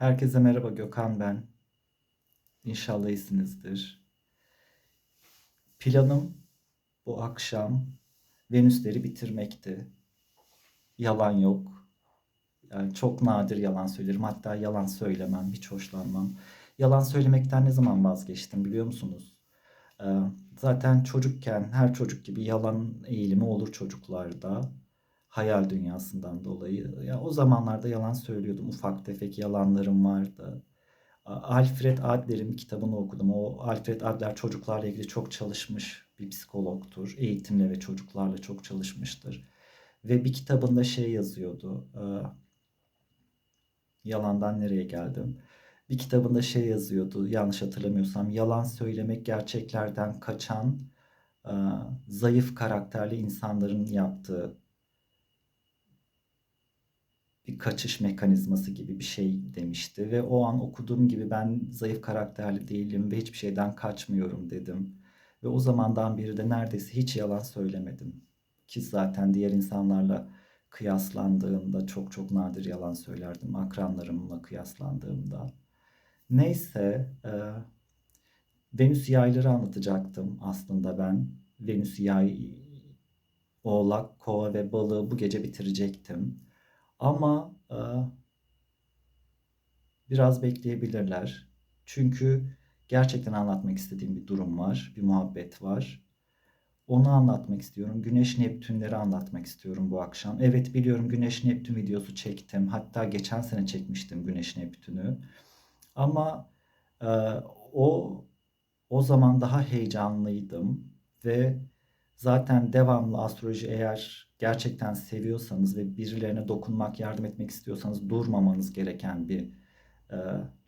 Herkese merhaba Gökhan ben. İnşallah iyisinizdir. Planım bu akşam Venüsleri bitirmekti. Yalan yok. Yani çok nadir yalan söylerim. Hatta yalan söylemem, hiç hoşlanmam. Yalan söylemekten ne zaman vazgeçtim biliyor musunuz? Ee, zaten çocukken her çocuk gibi yalan eğilimi olur çocuklarda. Hayal dünyasından dolayı. Ya o zamanlarda yalan söylüyordum. Ufak tefek yalanlarım vardı. Alfred Adler'in kitabını okudum. O Alfred Adler çocuklarla ilgili çok çalışmış bir psikologtur. Eğitimle ve çocuklarla çok çalışmıştır. Ve bir kitabında şey yazıyordu. Yalandan nereye geldim? Bir kitabında şey yazıyordu. Yanlış hatırlamıyorsam. Yalan söylemek gerçeklerden kaçan zayıf karakterli insanların yaptığı bir kaçış mekanizması gibi bir şey demişti ve o an okuduğum gibi ben zayıf karakterli değilim ve hiçbir şeyden kaçmıyorum dedim. Ve o zamandan beri de neredeyse hiç yalan söylemedim. Ki zaten diğer insanlarla kıyaslandığımda çok çok nadir yalan söylerdim. Akranlarımla kıyaslandığımda. Neyse, e, Venüs yayları anlatacaktım aslında ben. Venüs yay, oğlak, kova ve balığı bu gece bitirecektim. Ama e, biraz bekleyebilirler. Çünkü gerçekten anlatmak istediğim bir durum var, bir muhabbet var. Onu anlatmak istiyorum. Güneş Neptünleri anlatmak istiyorum bu akşam. Evet biliyorum Güneş Neptün videosu çektim. Hatta geçen sene çekmiştim Güneş Neptün'ü. Ama e, o o zaman daha heyecanlıydım ve zaten devamlı astroloji eğer gerçekten seviyorsanız ve birilerine dokunmak, yardım etmek istiyorsanız durmamanız gereken bir e,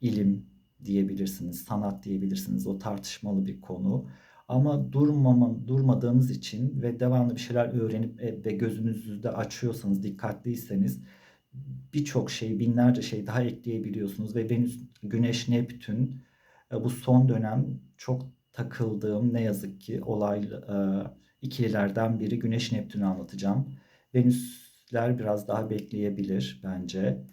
ilim diyebilirsiniz, sanat diyebilirsiniz. O tartışmalı bir konu. Ama durmaman, durmadığınız için ve devamlı bir şeyler öğrenip e, ve gözünüzü de açıyorsanız, dikkatliyseniz birçok şey, binlerce şey daha ekleyebiliyorsunuz ve Venüs, Güneş, Neptün e, bu son dönem çok takıldığım ne yazık ki olay e, ikililerden biri Güneş Neptün'ü anlatacağım. Venüsler biraz daha bekleyebilir bence.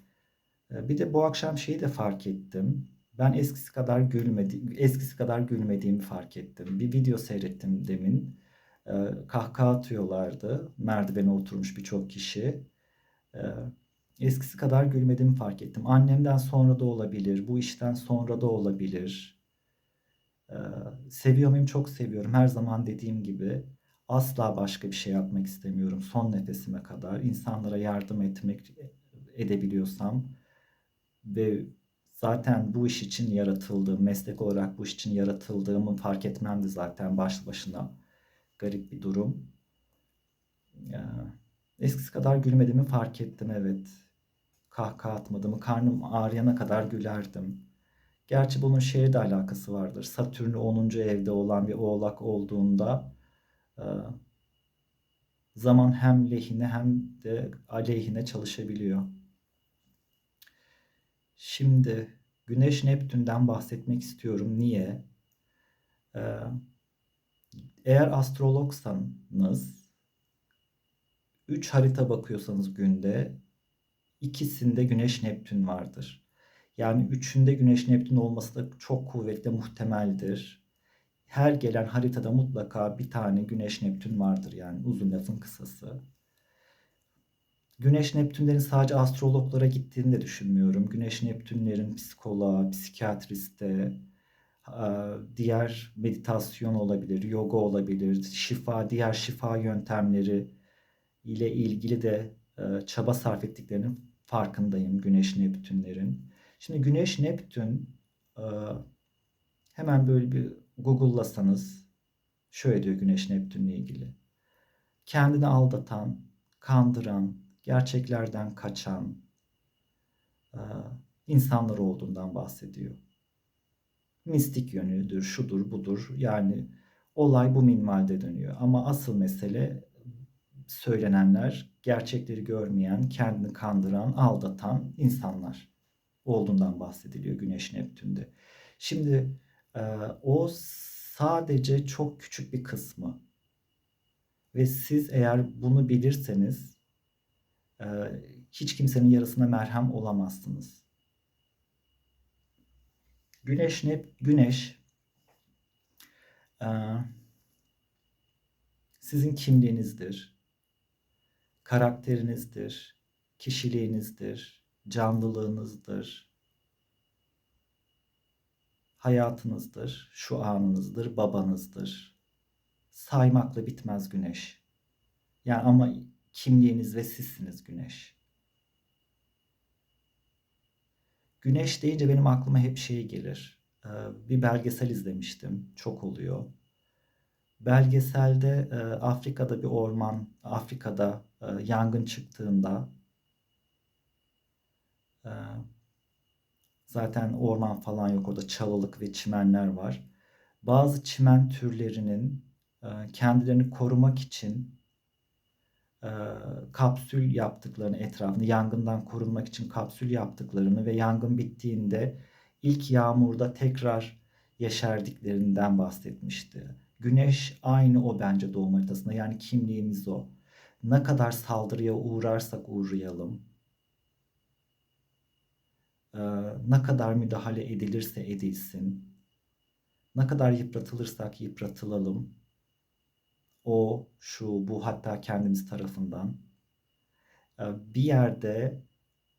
E, Bir de bu akşam şeyi de fark ettim. Ben eskisi kadar gülmedi, eskisi kadar gülmediğimi fark ettim. Bir video seyrettim demin. E, Kahkaha atıyorlardı. Merdivene oturmuş birçok kişi. E, Eskisi kadar gülmediğimi fark ettim. Annemden sonra da olabilir, bu işten sonra da olabilir. Ee, seviyor muyum? Çok seviyorum. Her zaman dediğim gibi asla başka bir şey yapmak istemiyorum. Son nefesime kadar insanlara yardım etmek edebiliyorsam ve zaten bu iş için yaratıldığım, meslek olarak bu iş için yaratıldığımı fark etmem de zaten başlı başına garip bir durum. Ya, eskisi kadar gülmediğimi fark ettim evet. Kahkaha atmadığımı, karnım ağrıyana kadar gülerdim. Gerçi bunun şeye de alakası vardır. Satürn 10. evde olan bir oğlak olduğunda zaman hem lehine hem de aleyhine çalışabiliyor. Şimdi Güneş Neptün'den bahsetmek istiyorum. Niye? E, eğer astrologsanız 3 harita bakıyorsanız günde ikisinde Güneş Neptün vardır. Yani üçünde Güneş Neptün olması da çok kuvvetli muhtemeldir. Her gelen haritada mutlaka bir tane Güneş Neptün vardır yani uzun lafın kısası. Güneş Neptünlerin sadece astrologlara gittiğini de düşünmüyorum. Güneş Neptünlerin psikoloğa, psikiyatriste, diğer meditasyon olabilir, yoga olabilir, şifa, diğer şifa yöntemleri ile ilgili de çaba sarf ettiklerinin farkındayım Güneş Neptünlerin. Şimdi Güneş Neptün hemen böyle bir Google'lasanız şöyle diyor Güneş Neptün'le ilgili. Kendini aldatan, kandıran, gerçeklerden kaçan insanlar olduğundan bahsediyor. Mistik yönüdür, şudur, budur. Yani olay bu minvalde dönüyor. Ama asıl mesele söylenenler gerçekleri görmeyen, kendini kandıran, aldatan insanlar olduğundan bahsediliyor Güneş Neptün'de. Şimdi e, o sadece çok küçük bir kısmı ve siz eğer bunu bilirseniz e, hiç kimsenin yarısına merhem olamazsınız. Güneş ne? Güneş e, sizin kimliğinizdir, karakterinizdir, kişiliğinizdir, canlılığınızdır, hayatınızdır, şu anınızdır, babanızdır. Saymakla bitmez güneş. Yani ama kimliğiniz ve sizsiniz güneş. Güneş deyince benim aklıma hep şey gelir. Ee, bir belgesel izlemiştim. Çok oluyor. Belgeselde e, Afrika'da bir orman, Afrika'da e, yangın çıktığında e, zaten orman falan yok orada çalılık ve çimenler var. Bazı çimen türlerinin kendilerini korumak için kapsül yaptıklarını etrafını yangından korunmak için kapsül yaptıklarını ve yangın bittiğinde ilk yağmurda tekrar yeşerdiklerinden bahsetmişti. Güneş aynı o bence doğum haritasında yani kimliğimiz o. Ne kadar saldırıya uğrarsak uğrayalım, ne kadar müdahale edilirse edilsin, ne kadar yıpratılırsak yıpratılalım, o, şu, bu hatta kendimiz tarafından bir yerde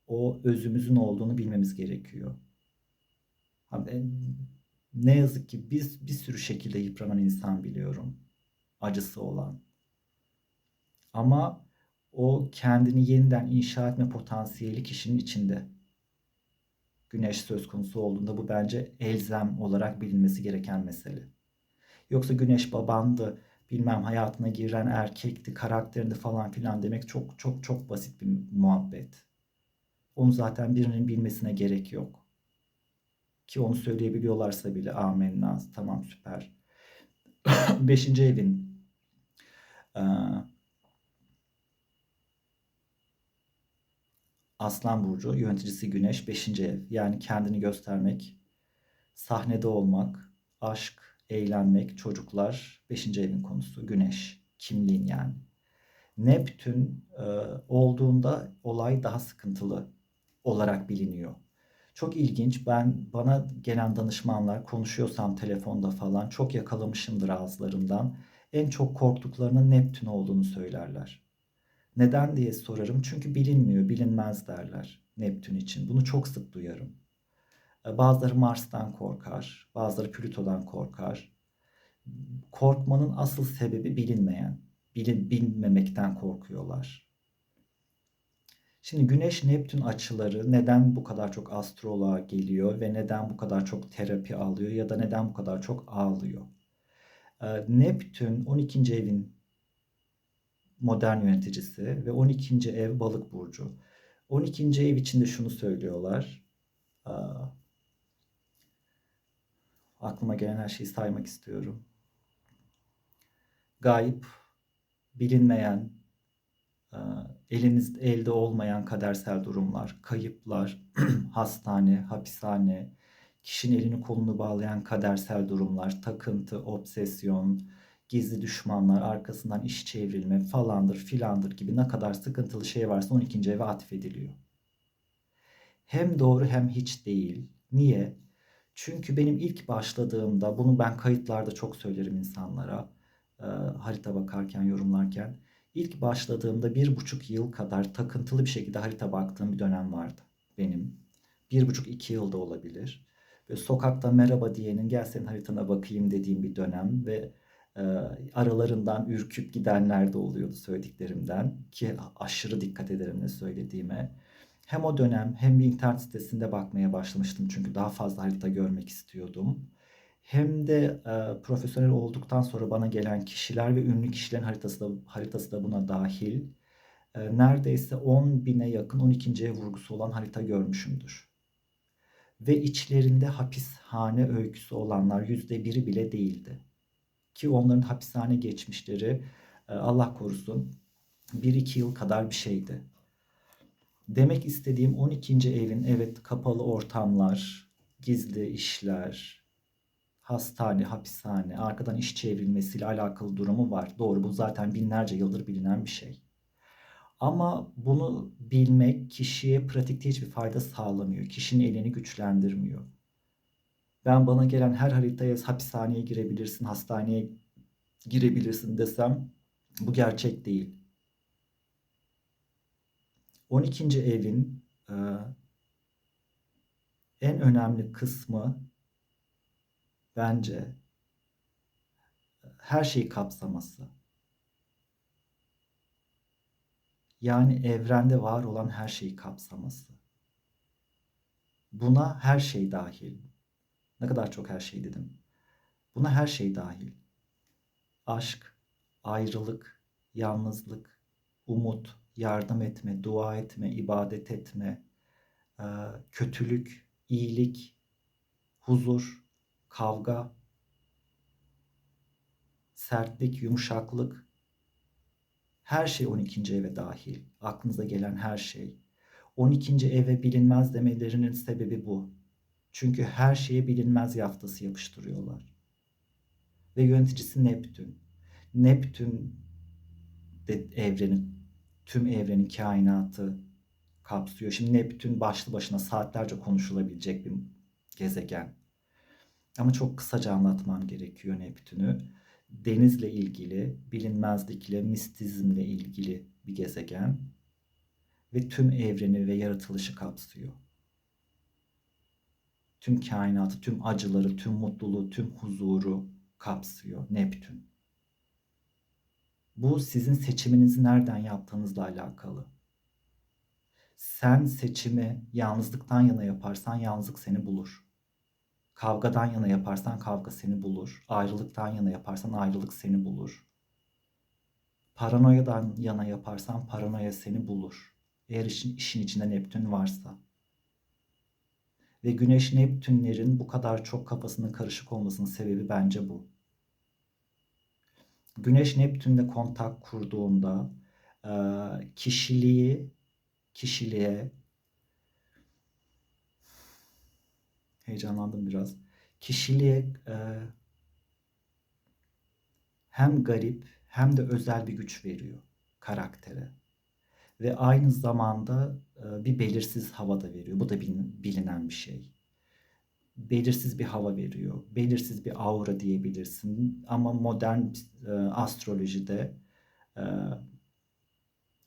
o özümüzün olduğunu bilmemiz gerekiyor. Ne yazık ki biz bir sürü şekilde yıpranan insan biliyorum. Acısı olan. Ama o kendini yeniden inşa etme potansiyeli kişinin içinde. Güneş söz konusu olduğunda bu bence elzem olarak bilinmesi gereken mesele. Yoksa güneş babandı, bilmem hayatına giren erkekti, karakterinde falan filan demek çok çok çok basit bir muhabbet. Onu zaten birinin bilmesine gerek yok. Ki onu söyleyebiliyorlarsa bile amenna tamam süper. Beşinci evin Aslan Burcu yöneticisi Güneş beşinci ev. Yani kendini göstermek, sahnede olmak, aşk, eğlenmek, çocuklar beşinci evin konusu. Güneş, kimliğin yani. Neptün e, olduğunda olay daha sıkıntılı olarak biliniyor. Çok ilginç. Ben bana gelen danışmanlar konuşuyorsam telefonda falan çok yakalamışımdır ağızlarından. En çok korktuklarının Neptün olduğunu söylerler. Neden diye sorarım. Çünkü bilinmiyor, bilinmez derler Neptün için. Bunu çok sık duyarım. E, bazıları Mars'tan korkar, bazıları Plüto'dan korkar. Korkmanın asıl sebebi bilinmeyen, bilin, bilmemekten korkuyorlar. Şimdi Güneş Neptün açıları neden bu kadar çok astroloğa geliyor ve neden bu kadar çok terapi alıyor ya da neden bu kadar çok ağlıyor? Ee, Neptün 12. evin modern yöneticisi ve 12. ev balık burcu. 12. ev içinde şunu söylüyorlar. Ee, aklıma gelen her şeyi saymak istiyorum. Gayip, bilinmeyen, eliniz elde olmayan kadersel durumlar, kayıplar, hastane, hapishane, kişinin elini kolunu bağlayan kadersel durumlar, takıntı, obsesyon, gizli düşmanlar, arkasından iş çevrilme falandır filandır gibi ne kadar sıkıntılı şey varsa 12. eve atfediliyor. Hem doğru hem hiç değil. Niye? Çünkü benim ilk başladığımda, bunu ben kayıtlarda çok söylerim insanlara, e, harita bakarken, yorumlarken İlk başladığımda bir buçuk yıl kadar takıntılı bir şekilde harita baktığım bir dönem vardı benim. Bir buçuk iki yılda olabilir. Ve sokakta merhaba diyenin gel senin haritana bakayım dediğim bir dönem ve e, aralarından ürküp gidenler de oluyordu söylediklerimden ki aşırı dikkat ederim ne söylediğime. Hem o dönem hem bir internet sitesinde bakmaya başlamıştım çünkü daha fazla harita görmek istiyordum hem de e, profesyonel olduktan sonra bana gelen kişiler ve ünlü kişilerin haritası da, haritası da buna dahil. E, neredeyse 10 bine yakın 12. ev vurgusu olan harita görmüşümdür. Ve içlerinde hapishane öyküsü olanlar yüzde biri bile değildi. Ki onların hapishane geçmişleri e, Allah korusun 1-2 yıl kadar bir şeydi. Demek istediğim 12. evin evet kapalı ortamlar, gizli işler, hastane, hapishane, arkadan iş çevrilmesiyle alakalı durumu var. Doğru bu zaten binlerce yıldır bilinen bir şey. Ama bunu bilmek kişiye pratikte hiçbir fayda sağlamıyor. Kişinin elini güçlendirmiyor. Ben bana gelen her haritaya hapishaneye girebilirsin, hastaneye girebilirsin desem bu gerçek değil. 12. evin e, en önemli kısmı bence her şeyi kapsaması. Yani evrende var olan her şeyi kapsaması. Buna her şey dahil. Ne kadar çok her şey dedim. Buna her şey dahil. Aşk, ayrılık, yalnızlık, umut, yardım etme, dua etme, ibadet etme, kötülük, iyilik, huzur, kavga, sertlik, yumuşaklık, her şey 12. eve dahil. Aklınıza gelen her şey. 12. eve bilinmez demelerinin sebebi bu. Çünkü her şeye bilinmez yaftası yapıştırıyorlar. Ve yöneticisi Neptün. Neptün de evrenin, tüm evrenin kainatı kapsıyor. Şimdi Neptün başlı başına saatlerce konuşulabilecek bir gezegen. Ama çok kısaca anlatmam gerekiyor Neptün'ü. Denizle ilgili, bilinmezlikle, mistizmle ilgili bir gezegen ve tüm evreni ve yaratılışı kapsıyor. Tüm kainatı, tüm acıları, tüm mutluluğu, tüm huzuru kapsıyor Neptün. Bu sizin seçiminizi nereden yaptığınızla alakalı. Sen seçimi yalnızlıktan yana yaparsan yalnızlık seni bulur. Kavgadan yana yaparsan kavga seni bulur. Ayrılıktan yana yaparsan ayrılık seni bulur. Paranoyadan yana yaparsan paranoya seni bulur. Eğer işin, işin içinde Neptün varsa. Ve Güneş Neptünlerin bu kadar çok kafasının karışık olmasının sebebi bence bu. Güneş Neptünle kontak kurduğunda kişiliği kişiliğe heyecanlandım biraz. Kişiliğe hem garip hem de özel bir güç veriyor karaktere. Ve aynı zamanda bir belirsiz hava da veriyor. Bu da bilinen bir şey. Belirsiz bir hava veriyor. Belirsiz bir aura diyebilirsin. Ama modern astrolojide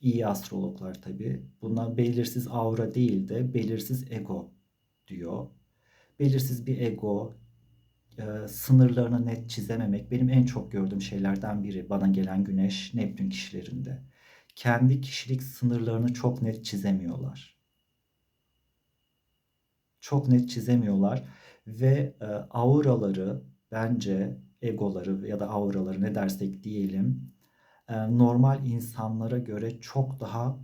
iyi astrologlar tabi buna belirsiz aura değil de belirsiz ego diyor. Belirsiz bir ego, sınırlarını net çizememek benim en çok gördüğüm şeylerden biri bana gelen Güneş Neptün kişilerinde kendi kişilik sınırlarını çok net çizemiyorlar. Çok net çizemiyorlar ve e, auraları bence egoları ya da auraları ne dersek diyelim e, normal insanlara göre çok daha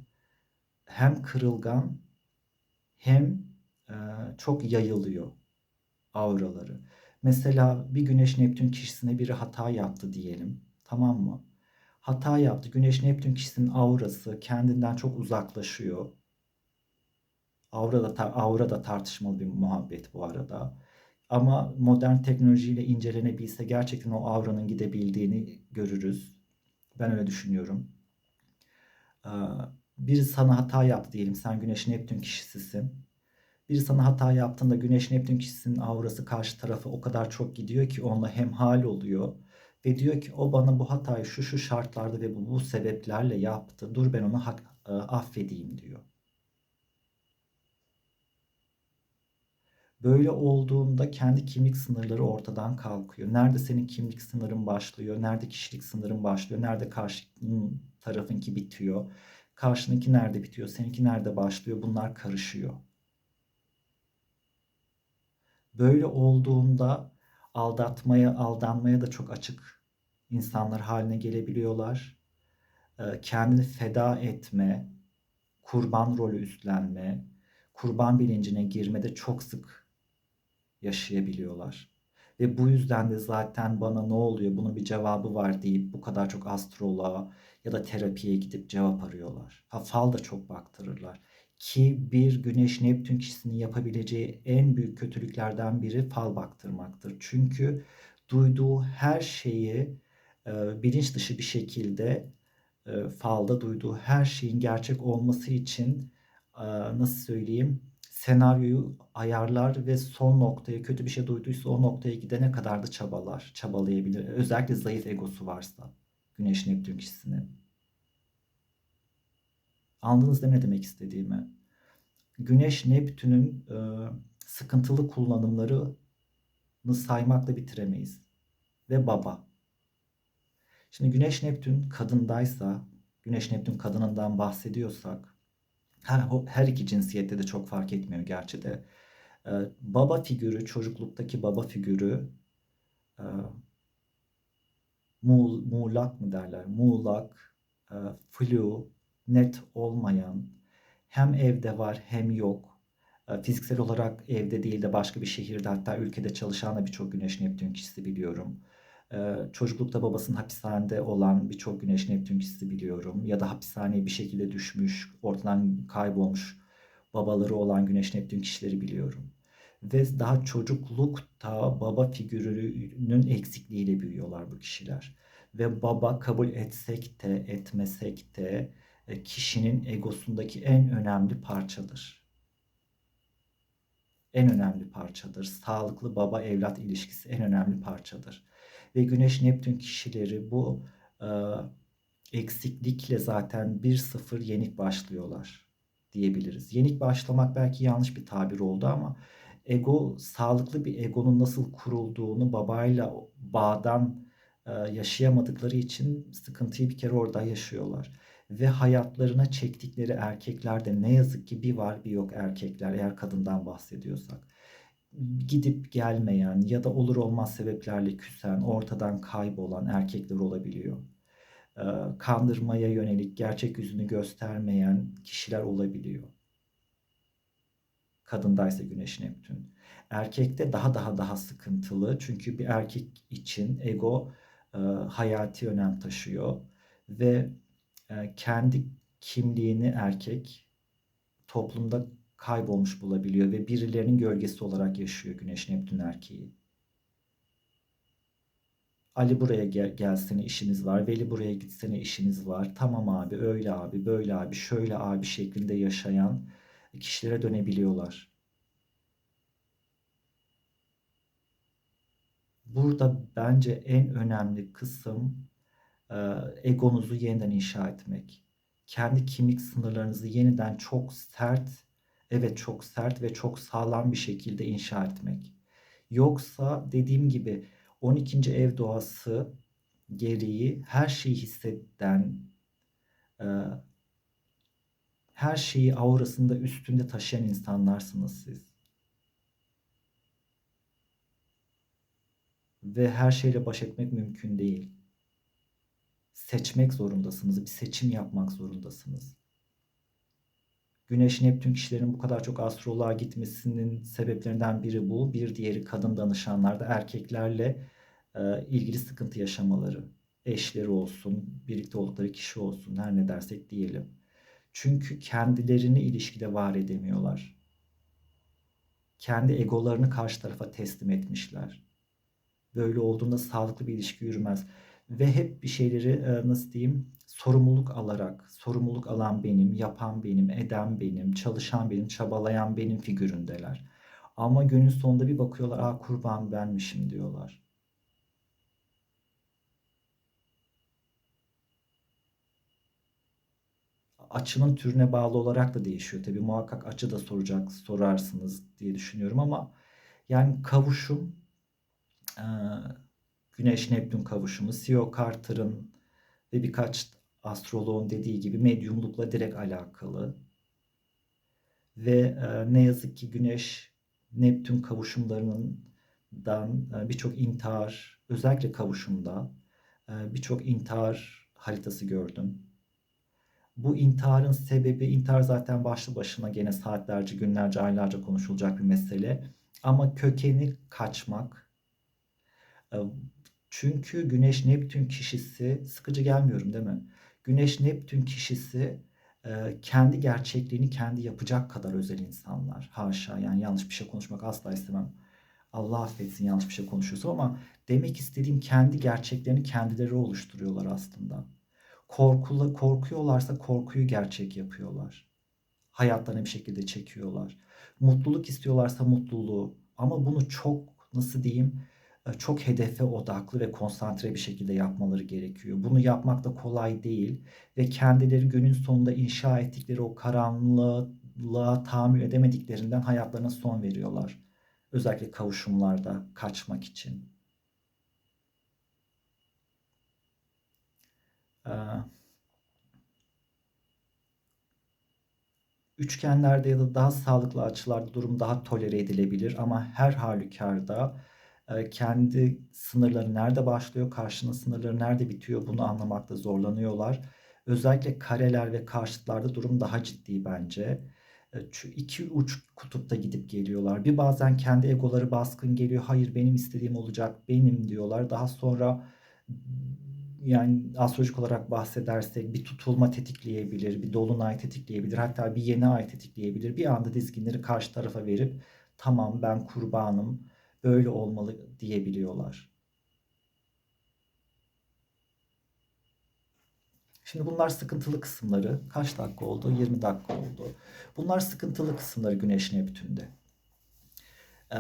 hem kırılgan hem e, çok yayılıyor auraları. Mesela bir Güneş Neptün kişisine biri hata yaptı diyelim. Tamam mı? Hata yaptı. Güneş Neptün kişisinin aurası kendinden çok uzaklaşıyor. Aura da, aura da tartışmalı bir muhabbet bu arada. Ama modern teknolojiyle incelenebilse gerçekten o auranın gidebildiğini görürüz. Ben öyle düşünüyorum. Biri sana hata yaptı diyelim. Sen Güneş Neptün kişisisin. Biri sana hata yaptığında Güneş Neptün kişisinin aurası karşı tarafı o kadar çok gidiyor ki onunla hemhal oluyor ve diyor ki o bana bu hatayı şu şu şartlarda ve bu, bu sebeplerle yaptı. Dur ben onu hak, e, affedeyim diyor. Böyle olduğunda kendi kimlik sınırları ortadan kalkıyor. Nerede senin kimlik sınırın başlıyor, nerede kişilik sınırın başlıyor, nerede karşı tarafınki bitiyor, karşınınki nerede bitiyor, seninki nerede başlıyor bunlar karışıyor. Böyle olduğunda aldatmaya, aldanmaya da çok açık insanlar haline gelebiliyorlar. Ee, kendini feda etme, kurban rolü üstlenme, kurban bilincine girmede çok sık yaşayabiliyorlar. Ve bu yüzden de zaten bana ne oluyor bunun bir cevabı var deyip bu kadar çok astroloğa ya da terapiye gidip cevap arıyorlar. Ha fal da çok baktırırlar. Ki bir Güneş Neptün kişisinin yapabileceği en büyük kötülüklerden biri fal baktırmaktır. Çünkü duyduğu her şeyi e, bilinç dışı bir şekilde e, falda duyduğu her şeyin gerçek olması için e, nasıl söyleyeyim senaryoyu ayarlar ve son noktaya kötü bir şey duyduysa o noktaya gidene kadar da çabalar, çabalayabilir. Özellikle zayıf egosu varsa Güneş Neptün kişisinin. Anladınız değil mi ne demek istediğimi? Güneş Neptün'ün e, sıkıntılı kullanımlarını saymakla bitiremeyiz. Ve baba. Şimdi Güneş Neptün kadındaysa, Güneş Neptün kadınından bahsediyorsak, her, her iki cinsiyette de çok fark etmiyor gerçi de. E, baba figürü, çocukluktaki baba figürü e, muğ, muğlak mı derler? Muğlak, e, flu, net olmayan, hem evde var hem yok. E, fiziksel olarak evde değil de başka bir şehirde hatta ülkede çalışan da birçok Güneş Neptün kişisi biliyorum. E, çocuklukta babasının hapishanede olan birçok Güneş Neptün kişisi biliyorum. Ya da hapishaneye bir şekilde düşmüş, ortadan kaybolmuş babaları olan Güneş Neptün kişileri biliyorum. Ve daha çocuklukta baba figürünün eksikliğiyle büyüyorlar bu kişiler. Ve baba kabul etsek de etmesek de kişinin egosundaki en önemli parçadır. En önemli parçadır. Sağlıklı baba evlat ilişkisi en önemli parçadır. Ve Güneş Neptün kişileri bu e, eksiklikle zaten 1-0 yenik başlıyorlar diyebiliriz. Yenik başlamak belki yanlış bir tabir oldu ama ego sağlıklı bir egonun nasıl kurulduğunu babayla bağdan e, yaşayamadıkları için sıkıntıyı bir kere orada yaşıyorlar ve hayatlarına çektikleri erkekler de ne yazık ki bir var bir yok erkekler eğer kadından bahsediyorsak. Gidip gelmeyen ya da olur olmaz sebeplerle küsen, ortadan kaybolan erkekler olabiliyor. Ee, kandırmaya yönelik gerçek yüzünü göstermeyen kişiler olabiliyor. Kadındaysa Güneş Neptün. Erkekte daha daha daha sıkıntılı. Çünkü bir erkek için ego e, hayati önem taşıyor ve kendi kimliğini erkek toplumda kaybolmuş bulabiliyor ve birilerinin gölgesi olarak yaşıyor Güneş Neptün erkeği. Ali buraya gel gelsene işimiz var. Veli buraya gitsene işimiz var. Tamam abi, öyle abi, böyle abi, şöyle abi şeklinde yaşayan kişilere dönebiliyorlar. Burada bence en önemli kısım egonuzu yeniden inşa etmek. Kendi kimlik sınırlarınızı yeniden çok sert, evet çok sert ve çok sağlam bir şekilde inşa etmek. Yoksa dediğim gibi 12. ev doğası gereği her şeyi hisseden, her şeyi aurasında üstünde taşıyan insanlarsınız siz. Ve her şeyle baş etmek mümkün değil seçmek zorundasınız. Bir seçim yapmak zorundasınız. Güneş Neptün kişilerin bu kadar çok astroloğa gitmesinin sebeplerinden biri bu. Bir diğeri kadın danışanlarda erkeklerle e, ilgili sıkıntı yaşamaları. Eşleri olsun, birlikte oldukları kişi olsun, her ne dersek diyelim. Çünkü kendilerini ilişkide var edemiyorlar. Kendi egolarını karşı tarafa teslim etmişler. Böyle olduğunda sağlıklı bir ilişki yürümez ve hep bir şeyleri e, nasıl diyeyim sorumluluk alarak, sorumluluk alan benim, yapan benim, eden benim, çalışan benim, çabalayan benim figüründeler. Ama günün sonunda bir bakıyorlar, aa kurban benmişim diyorlar. Açının türüne bağlı olarak da değişiyor. Tabii muhakkak açı da soracak, sorarsınız diye düşünüyorum ama yani kavuşum Güneş Neptün kavuşumu, Sio Carter'ın ve birkaç astroloğun dediği gibi medyumlukla direkt alakalı. Ve e, ne yazık ki Güneş Neptün kavuşumlarından e, birçok intihar, özellikle kavuşumda e, birçok intihar haritası gördüm. Bu intiharın sebebi, intihar zaten başlı başına gene saatlerce, günlerce, aylarca konuşulacak bir mesele. Ama kökeni kaçmak, e, çünkü Güneş Neptün kişisi sıkıcı gelmiyorum değil mi? Güneş Neptün kişisi e, kendi gerçekliğini kendi yapacak kadar özel insanlar. Haşa yani yanlış bir şey konuşmak asla istemem. Allah affetsin yanlış bir şey konuşuyorsam ama demek istediğim kendi gerçeklerini kendileri oluşturuyorlar aslında. Korkula, korkuyorlarsa korkuyu gerçek yapıyorlar. hayatlarına bir şekilde çekiyorlar. Mutluluk istiyorlarsa mutluluğu ama bunu çok nasıl diyeyim çok hedefe odaklı ve konsantre bir şekilde yapmaları gerekiyor. Bunu yapmak da kolay değil ve kendileri günün sonunda inşa ettikleri o karanlığa tahammül edemediklerinden hayatlarına son veriyorlar. Özellikle kavuşumlarda kaçmak için. Ee, üçgenlerde ya da daha sağlıklı açılarda durum daha tolere edilebilir ama her halükarda e, kendi sınırları nerede başlıyor, karşının sınırları nerede bitiyor bunu anlamakta zorlanıyorlar. Özellikle kareler ve karşıtlarda durum daha ciddi bence. Şu iki uç kutupta gidip geliyorlar. Bir bazen kendi egoları baskın geliyor. Hayır benim istediğim olacak, benim diyorlar. Daha sonra yani astrolojik olarak bahsedersek bir tutulma tetikleyebilir, bir dolunay tetikleyebilir, hatta bir yeni ay tetikleyebilir. Bir anda dizginleri karşı tarafa verip tamam ben kurbanım, böyle olmalı diyebiliyorlar. Şimdi bunlar sıkıntılı kısımları. Kaç dakika oldu? 20 dakika oldu. Bunlar sıkıntılı kısımları Güneş Neptün'de. Ee,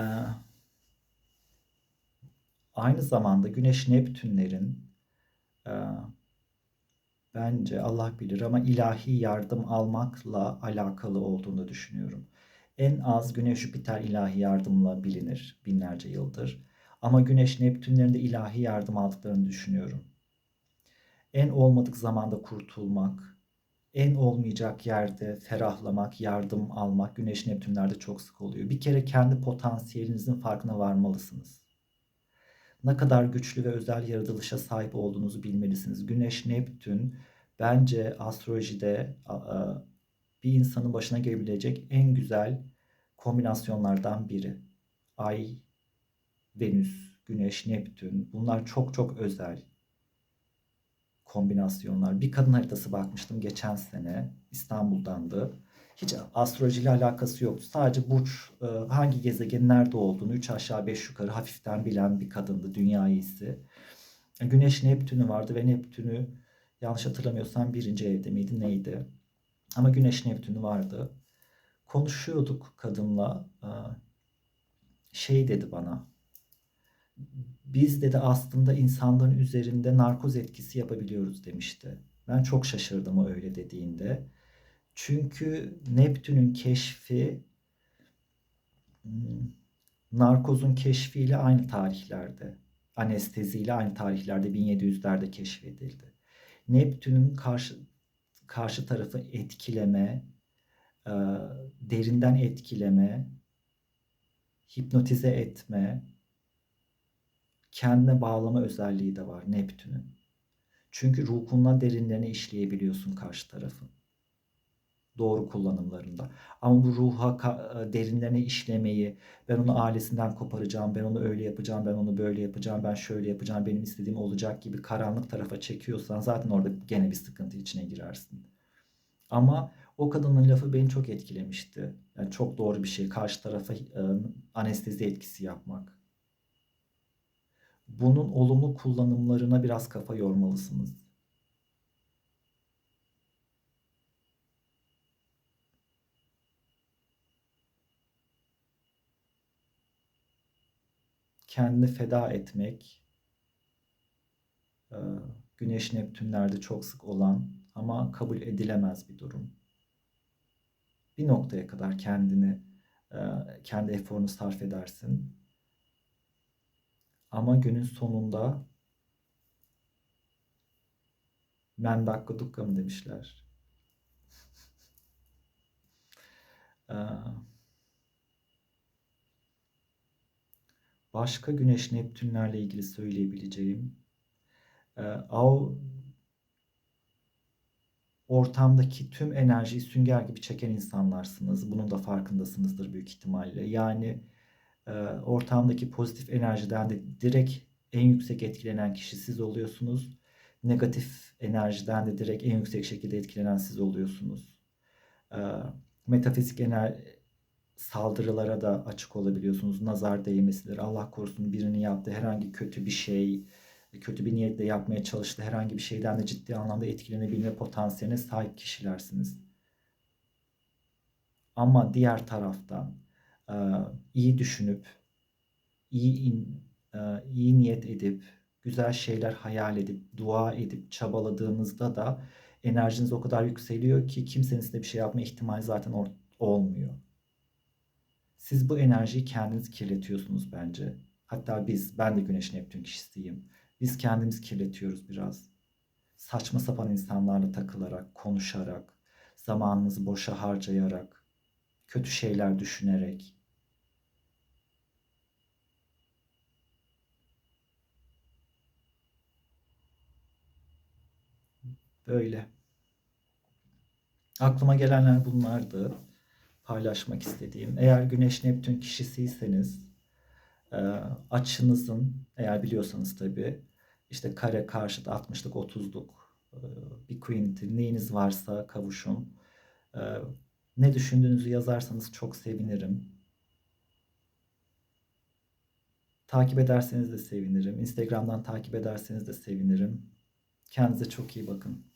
aynı zamanda Güneş Neptünlerin e, bence Allah bilir ama ilahi yardım almakla alakalı olduğunu düşünüyorum. En az Güneş Jüpiter ilahi yardımla bilinir binlerce yıldır. Ama Güneş Neptünlerin de ilahi yardım aldıklarını düşünüyorum. En olmadık zamanda kurtulmak, en olmayacak yerde ferahlamak, yardım almak Güneş Neptünlerde çok sık oluyor. Bir kere kendi potansiyelinizin farkına varmalısınız. Ne kadar güçlü ve özel yaratılışa sahip olduğunuzu bilmelisiniz. Güneş Neptün bence astrolojide bir insanın başına gelebilecek en güzel kombinasyonlardan biri. Ay, Venüs, Güneş, Neptün bunlar çok çok özel kombinasyonlar. Bir kadın haritası bakmıştım geçen sene İstanbul'dandı. Hiç astrolojiyle alakası yoktu. Sadece burç e, hangi gezegenin nerede olduğunu 3 aşağı 5 yukarı hafiften bilen bir kadındı. Dünya iyisi. Güneş Neptün'ü vardı ve Neptün'ü yanlış hatırlamıyorsam birinci evde miydi neydi? Ama Güneş Neptün'ü vardı. Konuşuyorduk kadınla. Şey dedi bana. Biz dedi aslında insanların üzerinde narkoz etkisi yapabiliyoruz demişti. Ben çok şaşırdım öyle dediğinde. Çünkü Neptün'ün keşfi hmm, narkozun keşfiyle aynı tarihlerde, anesteziyle aynı tarihlerde 1700'lerde keşfedildi. Neptün'ün karşı karşı tarafı etkileme, e, derinden etkileme, hipnotize etme, kendine bağlama özelliği de var Neptün'ün. Çünkü ruhundan derinlerine işleyebiliyorsun karşı tarafın. Doğru kullanımlarında. Ama bu ruha e, derinlerine işlemeyi, ben onu ailesinden koparacağım, ben onu öyle yapacağım, ben onu böyle yapacağım, ben şöyle yapacağım, benim istediğim olacak gibi karanlık tarafa çekiyorsan zaten orada gene bir sıkıntı içine girersin. Ama o kadının lafı beni çok etkilemişti. Yani çok doğru bir şey. Karşı tarafa e, anestezi etkisi yapmak. Bunun olumlu kullanımlarına biraz kafa yormalısınız. Kendini feda etmek, e, Güneş Neptünlerde çok sık olan ama kabul edilemez bir durum. Bir noktaya kadar kendini, e, kendi eforunu sarf edersin. Ama günün sonunda men dakika dukka mı demişler. E, başka Güneş Neptünlerle ilgili söyleyebileceğim. Av ortamdaki tüm enerjiyi sünger gibi çeken insanlarsınız. Bunun da farkındasınızdır büyük ihtimalle. Yani e, ortamdaki pozitif enerjiden de direkt en yüksek etkilenen kişi siz oluyorsunuz. Negatif enerjiden de direkt en yüksek şekilde etkilenen siz oluyorsunuz. E, metafizik enerji saldırılara da açık olabiliyorsunuz. Nazar değmesidir. Allah korusun birinin yaptığı herhangi kötü bir şey, kötü bir niyetle yapmaya çalıştığı herhangi bir şeyden de ciddi anlamda etkilenebilme potansiyeline sahip kişilersiniz. Ama diğer taraftan e, iyi düşünüp, iyi in- e, iyi niyet edip, güzel şeyler hayal edip, dua edip, çabaladığınızda da enerjiniz o kadar yükseliyor ki kimsenin size bir şey yapma ihtimali zaten or- olmuyor. Siz bu enerjiyi kendiniz kirletiyorsunuz bence. Hatta biz, ben de Güneş Neptün kişisiyim. Biz kendimiz kirletiyoruz biraz. Saçma sapan insanlarla takılarak, konuşarak, zamanımızı boşa harcayarak, kötü şeyler düşünerek. Böyle. Aklıma gelenler bunlardı. Paylaşmak istediğim. Eğer Güneş Neptün kişisiyseniz e, açınızın eğer biliyorsanız tabii işte kare karşıt 60'lık 30'luk e, bir quintil neyiniz varsa kavuşun. E, ne düşündüğünüzü yazarsanız çok sevinirim. Takip ederseniz de sevinirim. Instagram'dan takip ederseniz de sevinirim. Kendinize çok iyi bakın.